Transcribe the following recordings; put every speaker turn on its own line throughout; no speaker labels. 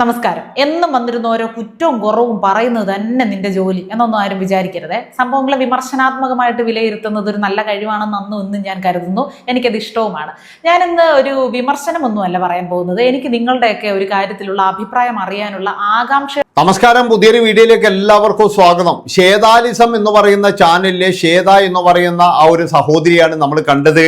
നമസ്കാരം. എന്നും വന്നിരുന്ന ഓരോ കുറ്റവും കുറവും പറയുന്നത് തന്നെ നിന്റെ ജോലി എന്നൊന്നും ആരും വിചാരിക്കരുത്. സംഭവങ്ങളെ വിമർശനാത്മകമായിട്ട് വിലയിരുത്തുന്നത് ഒരു നല്ല കഴിവാണെന്ന് അന്നും ഇന്നും ഞാൻ കരുതുന്നു. എനിക്കത് ഇഷ്ടവുമാണ്. ഞാൻ ഇന്ന് ഒരു വിമർശനമൊന്നുമല്ല പറയാൻ പോകുന്നത്. എനിക്ക് നിങ്ങളുടെയൊക്കെ ഒരു കാര്യത്തിലുള്ള അഭിപ്രായം അറിയാനുള്ള ആകാംക്ഷ
നമസ്കാരം പുതിയൊരു വീഡിയോയിലേക്ക് എല്ലാവർക്കും സ്വാഗതം. ഷേതാലിസം എന്ന് പറയുന്ന ചാനലിലെ ഷേത എന്ന് പറയുന്ന ആ ഒരു സഹോദരിയാണ് നമ്മൾ കണ്ടത്.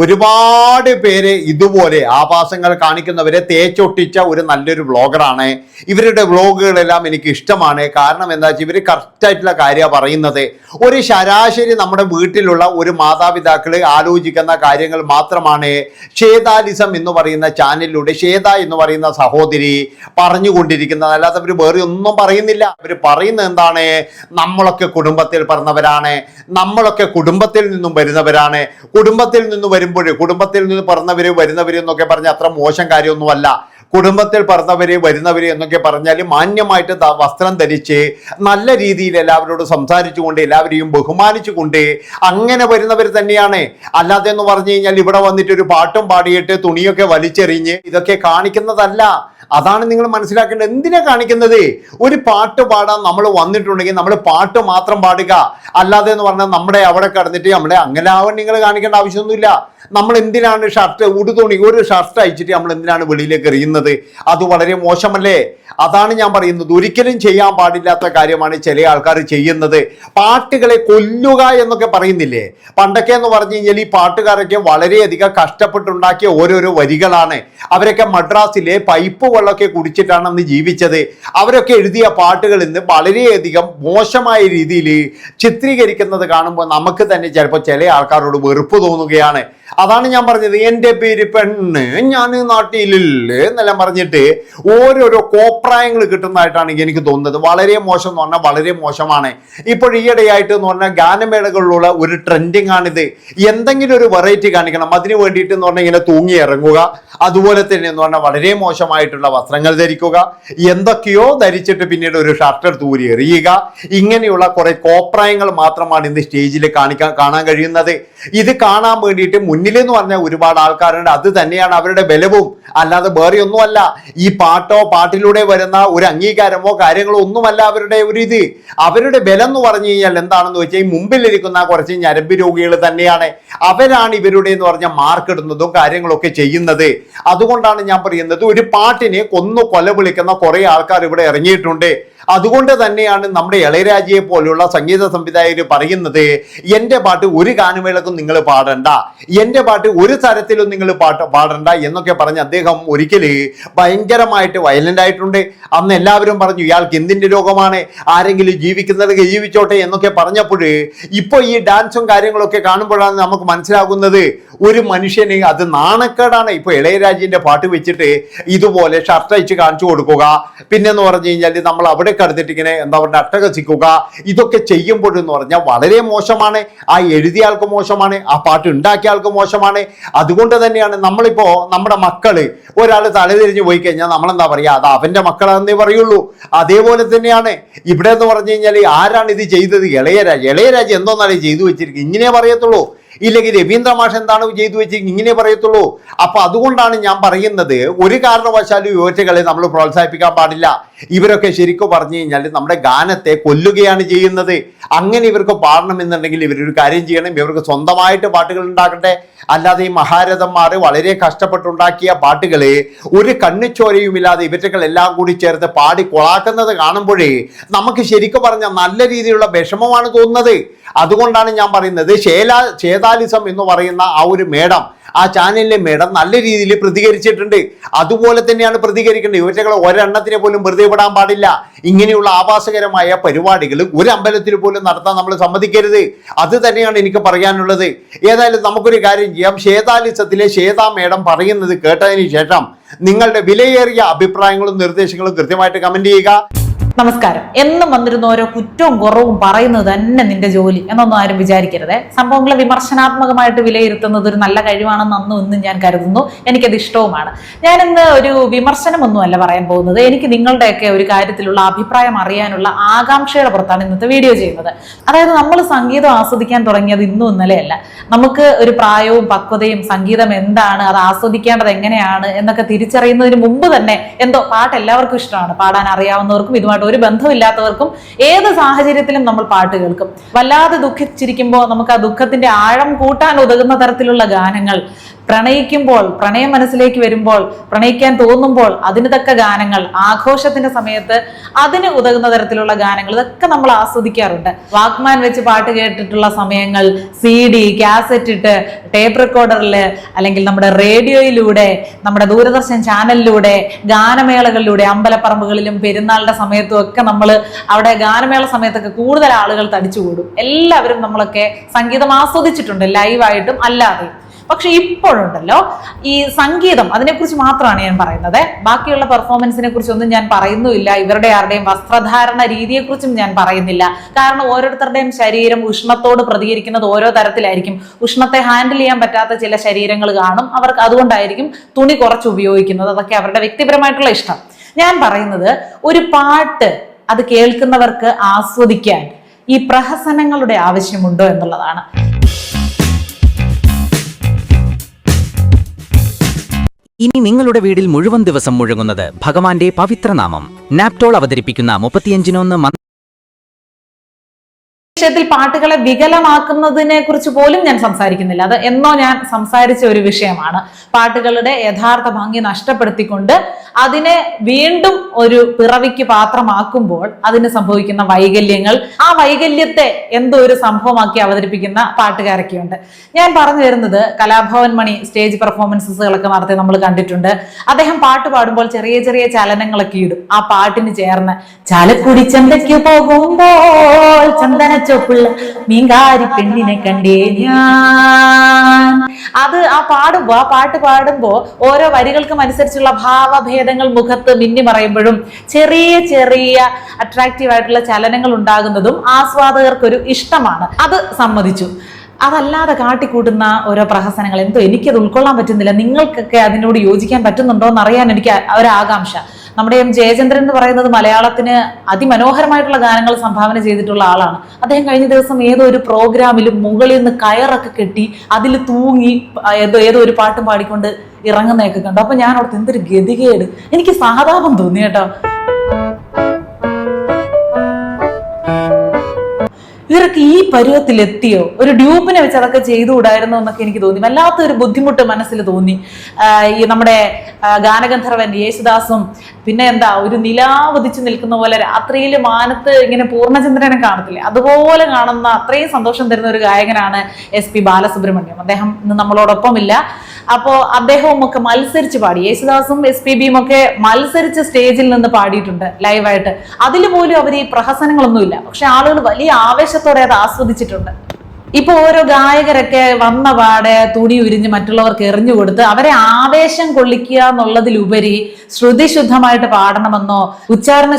ഒരുപാട് പേര് ഇതുപോലെ ആഭാസങ്ങൾ കാണിക്കുന്നവരെ തേച്ചൊട്ടിച്ച ഒരു നല്ലൊരു വ്ളോഗറാണ് ഇവരുടെ വ്ളോഗുകളെല്ലാം എനിക്ക് ഇഷ്ടമാണ്. കാരണം എന്താ വെച്ചാൽ ഇവർ കറക്റ്റായിട്ടുള്ള കാര്യമാണ് പറയുന്നത്. ഒരു ശരാശരി നമ്മുടെ വീട്ടിലുള്ള ഒരു മാതാപിതാക്കൾ ആലോചിക്കുന്ന കാര്യങ്ങൾ മാത്രമാണ് ഷേതാലിസം എന്ന് പറയുന്ന ചാനലിലൂടെ ഷേത എന്ന് പറയുന്ന സഹോദരി പറഞ്ഞുകൊണ്ടിരിക്കുന്നത്. അല്ലാതെ അവർ വേറെ ഒന്നും പറയുന്നില്ല. അവർ പറയുന്നത് എന്താണ്? നമ്മളൊക്കെ കുടുംബത്തിൽ പറഞ്ഞവരാണ് നമ്മളൊക്കെ കുടുംബത്തിൽ നിന്നും വരുന്നവരാണ്. കുടുംബത്തിൽ നിന്ന് വരുമ്പോൾ കുടുംബത്തിൽ നിന്ന് പറഞ്ഞവർ വരുന്നവർ എന്നൊക്കെ പറഞ്ഞാൽ അത്ര മോശം കാര്യമൊന്നുമല്ല. കുടുംബത്തിൽ പറഞ്ഞവര് വരുന്നവര് എന്നൊക്കെ പറഞ്ഞാൽ മാന്യമായിട്ട് വസ്ത്രം ധരിച്ച് നല്ല രീതിയിൽ എല്ലാവരോടും സംസാരിച്ചുകൊണ്ട് എല്ലാവരെയും ബഹുമാനിച്ചുകൊണ്ട് അങ്ങനെ വരുന്നവർ തന്നെയാണ്. അല്ലാതെ എന്ന് പറഞ്ഞു കഴിഞ്ഞാൽ ഇവിടെ വന്നിട്ട് ഒരു പാട്ടും പാടിയിട്ട് തുണിയൊക്കെ വലിച്ചെറിഞ്ഞ് ഇതൊക്കെ കാണിക്കുന്നതല്ല. അതാണ് നിങ്ങൾ മനസ്സിലാക്കേണ്ടത്. എന്തിനാ കാണിക്കുന്നത്? ഒരു പാട്ട് പാടാൻ നമ്മൾ വന്നിട്ടുണ്ടെങ്കിൽ നമ്മൾ പാട്ട് മാത്രം പാടുക. അല്ലാതെ എന്ന് പറഞ്ഞാൽ നമ്മുടെ അവിടെ കടന്നിട്ട് നമ്മുടെ നിങ്ങൾ കാണിക്കേണ്ട ആവശ്യമൊന്നുമില്ല. നമ്മൾ എന്തിനാണ് ഷർട്ട് ഉടുതുണി ഒരു ഷർട്ട് അയച്ചിട്ട് നമ്മൾ എന്തിനാണ് വെളിയിലേക്ക് എറിയുന്നത്? അത് വളരെ മോശമല്ലേ? അതാണ് ഞാൻ പറയുന്നത്. ഒരിക്കലും ചെയ്യാൻ പാടില്ലാത്ത കാര്യമാണ് ചില ആൾക്കാർ ചെയ്യുന്നത്. പാട്ടുകളെ കൊല്ലുക എന്നൊക്കെ പറയുന്നില്ലേ? പണ്ടൊക്കെ എന്ന് പറഞ്ഞു കഴിഞ്ഞാൽ ഈ പാട്ടുകാരൊക്കെ വളരെയധികം കഷ്ടപ്പെട്ടുണ്ടാക്കിയ ഓരോരോ വരികളാണ്. അവരൊക്കെ മദ്രാസിലെ പൈപ്പ് വെള്ളമൊക്കെ കുടിച്ചിട്ടാണ് അന്ന് ജീവിച്ചത്. അവരൊക്കെ എഴുതിയ പാട്ടുകൾ ഇന്ന് വളരെയധികം മോശമായ രീതിയിൽ ചിത്രീകരിക്കുന്നത് കാണുമ്പോൾ നമുക്ക് തന്നെ ചിലപ്പോൾ ചില ആൾക്കാരോട് വെറുപ്പ് തോന്നുകയാണ്. അതാണ് ഞാൻ പറഞ്ഞത്. എന്റെ പേര് പെണ്ണ്. ഞാൻ നാട്ടിലില്ലേ എന്നെല്ലാം പറഞ്ഞിട്ട് ഓരോരോ കോപ്രായങ്ങൾ കിട്ടുന്നതായിട്ടാണ് എനിക്ക് തോന്നുന്നത്. വളരെ മോശം എന്ന് പറഞ്ഞാൽ വളരെ മോശമാണ്. ഇപ്പോൾ ഈയിടെയായിട്ട് എന്ന് പറഞ്ഞാൽ ഗാനമേളകളിലുള്ള ഒരു ട്രെൻഡിങ് ആണിത് എന്തെങ്കിലും ഒരു വെറൈറ്റി കാണിക്കണം. അതിന് വേണ്ടിയിട്ട് എന്ന് പറഞ്ഞാൽ ഇങ്ങനെ തൂങ്ങി ഇറങ്ങുക. അതുപോലെ തന്നെ എന്ന് പറഞ്ഞാൽ വളരെ മോശമായിട്ടുള്ള വസ്ത്രങ്ങൾ ധരിക്കുക. എന്തൊക്കെയോ ധരിച്ചിട്ട് പിന്നീട് ഒരു ഷർട്ട് എടുത്ത് ഊരി എറിയുക. ഇങ്ങനെയുള്ള കുറെ കോപ്രായങ്ങൾ മാത്രമാണ് ഇന്ന് സ്റ്റേജിൽ കാണിക്കാൻ കാണാൻ കഴിയുന്നത്. ഇത് കാണാൻ വേണ്ടിയിട്ട് മുന്നിൽ എന്ന് പറഞ്ഞാൽ ഒരുപാട് ആൾക്കാരുണ്ട്. അത് തന്നെയാണ് അവരുടെ ബലവും. അല്ലാതെ വേറെ ഒന്നുമല്ല. ഈ പാട്ടോ പാട്ടിലൂടെ വരുന്ന ഒരു അംഗീകാരമോ കാര്യങ്ങളോ ഒന്നുമല്ല അവരുടെ ഒരു ഇത്. അവരുടെ ബലം എന്ന് പറഞ്ഞു കഴിഞ്ഞാൽ എന്താണെന്ന് വെച്ചാൽ ഈ മുമ്പിലിരിക്കുന്ന കുറച്ച് ഞരമ്പ് രോഗികൾ തന്നെയാണ്. അവരാണ് ഇവരുടെ എന്ന് പറഞ്ഞാൽ മാർക്കിടുന്നതും കാര്യങ്ങളൊക്കെ ചെയ്യുന്നത്. അതുകൊണ്ടാണ് ഞാൻ പറയുന്നത് ഒരു പാട്ടിനെ കൊന്നു കൊല വിളിക്കുന്ന കുറേ ആൾക്കാർ ഇവിടെ ഇറങ്ങിയിട്ടുണ്ട്. അതുകൊണ്ട് തന്നെയാണ് നമ്മുടെ ഇളയരാജയെ പോലെയുള്ള സംഗീത സംവിധായകർ പറയുന്നത് എന്റെ പാട്ട് ഒരു ഗാനമേളക്കും നിങ്ങൾ പാടണ്ട എന്റെ പാട്ട് ഒരു തരത്തിലും നിങ്ങൾ പാട്ട് പാടണ്ട എന്നൊക്കെ പറഞ്ഞ് അദ്ദേഹം ഒരിക്കൽ ഭയങ്കരമായിട്ട് വയലന്റ് ആയിട്ടുണ്ട്. അന്ന് എല്ലാവരും പറഞ്ഞു ഇയാൾക്ക് എന്തിന്റെ രോഗമാണ്? ആരെങ്കിലും ജീവിക്കുന്നത് ജീവിച്ചോട്ടെ എന്നൊക്കെ പറഞ്ഞപ്പോൾ ഇപ്പോൾ ഈ ഡാൻസും കാര്യങ്ങളൊക്കെ കാണുമ്പോഴാണ് നമുക്ക് മനസ്സിലാകുന്നത് ഒരു മനുഷ്യന് അത് നാണക്കേടാണ്. ഇപ്പോൾ ഇളയരാജിന്റെ പാട്ട് വെച്ചിട്ട് ഇതുപോലെ ഷർട്ട് അയച്ച് കാണിച്ചു കൊടുക്കുക. പിന്നെന്ന് പറഞ്ഞു കഴിഞ്ഞാൽ നമ്മൾ അവിടെ കടന്നിട്ട് ഇങ്ങനെ എന്താ പറയുക അട്ടകസിക്കുക ഇതൊക്കെ ചെയ്യുമ്പോഴെന്ന് പറഞ്ഞാൽ വളരെ മോശമാണ്. ആ എഴുതിയ ആൾക്ക് മോശമാണ് ആ പാട്ട് ഉണ്ടാക്കിയ ആൾക്ക് മോശമാണ്. അതുകൊണ്ട് തന്നെയാണ് നമ്മളിപ്പോ നമ്മുടെ മക്കൾ ഒരാൾ തലതിരിഞ്ഞ് പോയി കഴിഞ്ഞാൽ നമ്മളെന്താ പറയുക അത് അവന്റെ മക്കളാണെന്നേ പറയുള്ളൂ. അതേപോലെ തന്നെയാണ് ഇവിടെ എന്ന് പറഞ്ഞു കഴിഞ്ഞാൽ ആരാണ് ഇത് ചെയ്തത്? ഇളയരാജ്. ഇളയരാജ് എന്തോന്നാലേ ചെയ്തു വെച്ചിരിക്കും ഇങ്ങനെ പറയത്തുള്ളൂ. ഇല്ലെങ്കിൽ രവീന്ദ്ര മാഷ് എന്താണ് ചെയ്തു വെച്ച് ഇങ്ങനെ പറയത്തുള്ളൂ? അപ്പൊ അതുകൊണ്ടാണ് ഞാൻ പറയുന്നത് ഒരു കാരണവശാലും യുവറ്റകളെ നമ്മൾ പ്രോത്സാഹിപ്പിക്കാൻ പാടില്ല. ഇവരൊക്കെ ശരിക്കും പറഞ്ഞു കഴിഞ്ഞാൽ നമ്മുടെ ഗാനത്തെ കൊല്ലുകയാണ് ചെയ്യുന്നത്. അങ്ങനെ ഇവർക്ക് പാടണമെന്നുണ്ടെങ്കിൽ ഇവരൊരു കാര്യം ചെയ്യണം. ഇവർക്ക് സ്വന്തമായിട്ട് പാട്ടുകൾ ഉണ്ടാക്കട്ടെ. അല്ലാതെ ഈ മഹാരഥന്മാർ വളരെ കഷ്ടപ്പെട്ടുണ്ടാക്കിയ പാട്ടുകളെ ഒരു കണ്ണിച്ചോരയുമില്ലാതെ ഇവറ്റകൾ എല്ലാം കൂടി ചേർത്ത് പാടി കൊളാക്കുന്നത് കാണുമ്പോഴേ നമുക്ക് ശരിക്കും പറഞ്ഞാൽ നല്ല രീതിയിലുള്ള വിഷമമാണ് തോന്നുന്നത്. അതുകൊണ്ടാണ് ഞാൻ പറയുന്നത് ശേല ശേലാ ശേതാലിസം എന്ന് പറയുന്ന ആ ഒരു മേഡം ആ ചാനലിലെ മേഡം നല്ല രീതിയിൽ പ്രതികരിച്ചിട്ടുണ്ട്. അതുപോലെ തന്നെയാണ് പ്രതികരിക്കേണ്ടത്. ഇവറ്റകളെ ഒരെണ്ണത്തിനെ പോലും വെറുതെ വിടാൻ പാടില്ല. ഇങ്ങനെയുള്ള ആഭാസകരമായ പരിപാടികൾ ഒരു അമ്പലത്തിൽ പോലും നടത്താൻ നമ്മൾ സമ്മതിക്കരുത്. അത് തന്നെയാണ് എനിക്ക് പറയാനുള്ളത്. ഏതായാലും നമുക്കൊരു കാര്യം ചെയ്യാം. ശ്വേതാലിസത്തിലെ ശ്വേതാ മേഡം പറയുന്നത് കേട്ടതിന് ശേഷം നിങ്ങളുടെ വിലയേറിയ അഭിപ്രായങ്ങളും നിർദ്ദേശങ്ങളും കൃത്യമായിട്ട് കമന്റ് ചെയ്യുക.
നമസ്കാരം. എന്നും വന്നിരുന്ന ഓരോ കുറ്റവും കുറവും പറയുന്നത് തന്നെ നിന്റെ ജോലി എന്നൊന്നും ആരും വിചാരിക്കരുതേ. സംഭവങ്ങളെ വിമർശനാത്മകമായിട്ട് വിലയിരുത്തുന്നത് ഒരു നല്ല കഴിവാണെന്ന് അന്നും ഇന്നും ഞാൻ കരുതുന്നു. എനിക്കത് ഇഷ്ടവുമാണ്. ഞാൻ ഇന്ന് ഒരു വിമർശനമൊന്നുമല്ല പറയാൻ പോകുന്നത്. എനിക്ക് നിങ്ങളുടെയൊക്കെ ഒരു കാര്യത്തിലുള്ള അഭിപ്രായം അറിയാനുള്ള ആകാംക്ഷയുടെ പുറത്താണ് ഇന്നത്തെ വീഡിയോ ചെയ്യുന്നത്. അതായത് നമ്മൾ സംഗീതം ആസ്വദിക്കാൻ തുടങ്ങിയത് ഇന്നും ഇന്നലെയല്ല. നമുക്ക് ഒരു പ്രായവും പക്വതയും സംഗീതം എന്താണ് അത് ആസ്വദിക്കേണ്ടത് എങ്ങനെയാണ് എന്നൊക്കെ തിരിച്ചറിയുന്നതിന് മുമ്പ് തന്നെ എന്തോ പാട്ട് എല്ലാവർക്കും ഇഷ്ടമാണ്. പാടാൻ അറിയാവുന്നവർക്കും ഇതുമായിട്ട് ഒരു ബന്ധമില്ലാത്തവർക്കും ഏത് സാഹചര്യത്തിലും നമ്മൾ പാട്ട് കേൾക്കും. വല്ലാതെ ദുഃഖിച്ചിരിക്കുമ്പോൾ നമുക്ക് ആ ദുഃഖത്തിന്റെ ആഴം കൂട്ടാൻ ഉതകുന്ന തരത്തിലുള്ള ഗാനങ്ങൾ പ്രണയിക്കുമ്പോൾ പ്രണയം മനസ്സിലേക്ക് വരുമ്പോൾ പ്രണയിക്കാൻ തോന്നുമ്പോൾ അതിന് തക്ക ഗാനങ്ങൾ ആഘോഷത്തിന്റെ സമയത്ത് അതിന് ഉതകുന്ന തരത്തിലുള്ള ഗാനങ്ങൾ ഇതൊക്കെ നമ്മൾ ആസ്വദിക്കാറുണ്ട്. വാക്മാൻ വെച്ച് പാട്ട് കേട്ടിട്ടുള്ള സമയങ്ങൾ സി ഡി കാസറ്റ് ഇട്ട് ടേപ്പ് റെക്കോർഡറിൽ അല്ലെങ്കിൽ നമ്മുടെ റേഡിയോയിലൂടെ നമ്മുടെ ദൂരദർശൻ ചാനലിലൂടെ ഗാനമേളകളിലൂടെ അമ്പലപ്പറമ്പുകളിലും പെരുന്നാളിന്റെ സമയത്തും ഒക്കെ നമ്മൾ അവിടെ ഗാനമേള സമയത്തൊക്കെ കൂടുതൽ ആളുകൾ തടിച്ചുകൂടും എല്ലാവരും നമ്മളൊക്കെ സംഗീതം ആസ്വദിച്ചിട്ടുണ്ട് ലൈവായിട്ടും അല്ലാതെയും. പക്ഷെ ഇപ്പോഴുണ്ടല്ലോ ഈ സംഗീതം അതിനെക്കുറിച്ച് മാത്രമാണ് ഞാൻ പറയുന്നത്. ബാക്കിയുള്ള പെർഫോമൻസിനെ കുറിച്ചൊന്നും ഞാൻ പറയുന്നുമില്ല. ഇവരുടെ ആരുടെയും വസ്ത്രധാരണ രീതിയെക്കുറിച്ചും ഞാൻ പറയുന്നില്ല. കാരണം ഓരോരുത്തരുടെയും ശരീരം ഉഷ്ണത്തോട് പ്രതികരിക്കുന്നത് ഓരോ തരത്തിലായിരിക്കും. ഉഷ്ണത്തെ ഹാൻഡിൽ ചെയ്യാൻ പറ്റാത്ത ചില ശരീരങ്ങൾ കാണും. അവർക്ക് അതുകൊണ്ടായിരിക്കും തുണി കുറച്ച് ഉപയോഗിക്കുന്നത്. അതൊക്കെ അവരുടെ വ്യക്തിപരമായിട്ടുള്ള ഇഷ്ടം. ഞാൻ പറയുന്നത് ഒരു പാട്ട് അത് കേൾക്കുന്നവർക്ക് ആസ്വദിക്കാൻ ഈ പ്രഹസനങ്ങളുടെ ആവശ്യമുണ്ടോ എന്നുള്ളതാണ്.
ഇനി നിങ്ങളുടെ വീടിൽ മുഴുവൻ ദിവസം മുഴങ്ങുന്നത് ഭഗവാന്റെ പവിത്രനാമം. നാപ്റ്റോൾ അവതരിപ്പിക്കുന്ന മുപ്പത്തിയഞ്ചിനൊന്ന്
വിഷയത്തിൽ പാട്ടുകളെ വികലമാക്കുന്നതിനെ കുറിച്ച് പോലും ഞാൻ സംസാരിക്കുന്നില്ല. അത് എന്നോ ഞാൻ സംസാരിച്ച ഒരു വിഷയമാണ്. പാട്ടുകളുടെ യഥാർത്ഥ ഭംഗി നഷ്ടപ്പെടുത്തിക്കൊണ്ട് അതിനെ വീണ്ടും ഒരു പിറവിക്ക് പാത്രമാക്കുമ്പോൾ അതിന് സംഭവിക്കുന്ന വൈകല്യങ്ങൾ ആ വൈകല്യത്തെ എന്തോ ഒരു സംഭവമാക്കി അവതരിപ്പിക്കുന്ന പാട്ടുകാരൊക്കെയുണ്ട്. ഞാൻ പറഞ്ഞു വരുന്നത് കലാഭവൻ മണി സ്റ്റേജ് പെർഫോമൻസുകളൊക്കെ നടത്തി നമ്മൾ കണ്ടിട്ടുണ്ട്. അദ്ദേഹം പാട്ട് പാടുമ്പോൾ ചെറിയ ചെറിയ ചലനങ്ങളൊക്കെ ഇടും. ആ പാട്ടിന് ചേർന്ന് ചാലക്കുടി ചന്തയ്ക്ക് പോകുമ്പോൾ ചന്ദന ചൊപ്പുള്ള മീങ്കാരി പെണ്ണിനെ കണ്ടേ ഞാൻ. അത് ആ പാടുമ്പോ ആ പാട്ട് പാടുമ്പോ ഓരോ വരികൾക്കും അനുസരിച്ചുള്ള ഭാവഭേദങ്ങൾ മുഖത്ത് മിന്നി മറയുമ്പോഴും ചെറിയ ചെറിയ അട്രാക്റ്റീവ് ആയിട്ടുള്ള ചലനങ്ങൾ ഉണ്ടാകുന്നതും ആസ്വാദകർക്കൊരു ഇഷ്ടമാണ്. അത് സമ്മതിച്ചു. അതല്ലാതെ കാട്ടിക്കൂട്ടുന്ന ഓരോ പ്രഹസനങ്ങൾ എന്തോ എനിക്കത് ഉൾക്കൊള്ളാൻ പറ്റുന്നില്ല. നിങ്ങൾക്കൊക്കെ അതിനോട് യോജിക്കാൻ പറ്റുന്നുണ്ടോ എന്ന് അറിയാൻ എനിക്ക് ഒരാകാംക്ഷ നമ്മുടെ എം ജയചന്ദ്രൻ എന്ന് പറയുന്നത് മലയാളത്തിന് അതിമനോഹരമായിട്ടുള്ള ഗാനങ്ങൾ സംഭാവന ചെയ്തിട്ടുള്ള ആളാണ്. അദ്ദേഹം കഴിഞ്ഞ ദിവസം ഏതോ ഒരു പ്രോഗ്രാമിൽ മുകളിൽ നിന്ന് കയറൊക്കെ കെട്ടി അതിൽ തൂങ്ങി ഏതോ ഏതോ ഒരു പാട്ട് പാടിക്കൊണ്ട് ഇറങ്ങുന്നതൊക്കെ കണ്ടു. അപ്പൊ ഞാൻ അവിടുത്തെ എന്തൊരു ഗതികേട്. എനിക്ക് സഹതാപം തോന്നി കേട്ടോ. ഇവരൊക്കെ ഈ പരുവത്തിൽ എത്തിയോ ഒരു ഡ്യൂപ്പിനെ വെച്ച് അതൊക്കെ ചെയ്തുകൂടായിരുന്നോ എന്നൊക്കെ എനിക്ക് തോന്നി. വല്ലാത്തൊരു ബുദ്ധിമുട്ട് മനസ്സിൽ തോന്നി. ഈ നമ്മുടെ ഗാനഗന്ധർവൻ യേശുദാസും പിന്നെ എന്താ ഒരു നിലാവതിച്ചു നിൽക്കുന്ന പോലെ രാത്രിയിൽ മാനത്ത് ഇങ്ങനെ പൂർണചന്ദ്രനെ കാണത്തില്ലേ? അതുപോലെ കാണുന്ന അത്രയും സന്തോഷം തരുന്ന ഒരു ഗായകനാണ് എസ് പി ബാലസുബ്രഹ്മണ്യം. അദ്ദേഹം ഇന്ന് നമ്മളോടൊപ്പമില്ല. അപ്പോ അദ്ദേഹവും ഒക്കെ മത്സരിച്ച് പാടി. യേശുദാസും എസ് പി ബിയും ഒക്കെ മത്സരിച്ച് സ്റ്റേജിൽ നിന്ന് പാടിയിട്ടുണ്ട് ലൈവായിട്ട്. അതിൽ പോലും അവർ ഈ പ്രഹസനങ്ങളൊന്നുമില്ല. പക്ഷെ ആളുകൾ വലിയ ആവേശത്തോടെ അത് ആസ്വദിച്ചിട്ടുണ്ട്. ഇപ്പൊ ഓരോ ഗായകരൊക്കെ വന്ന പാടെ തുണി ഉരിഞ്ഞ് മറ്റുള്ളവർക്ക് എറിഞ്ഞു കൊടുത്ത് അവരെ ആവേശം കൊള്ളിക്കുക എന്നുള്ളതിലുപരി ശ്രുതിശുദ്ധമായിട്ട് പാടണമെന്നോ ഉച്ചാരണ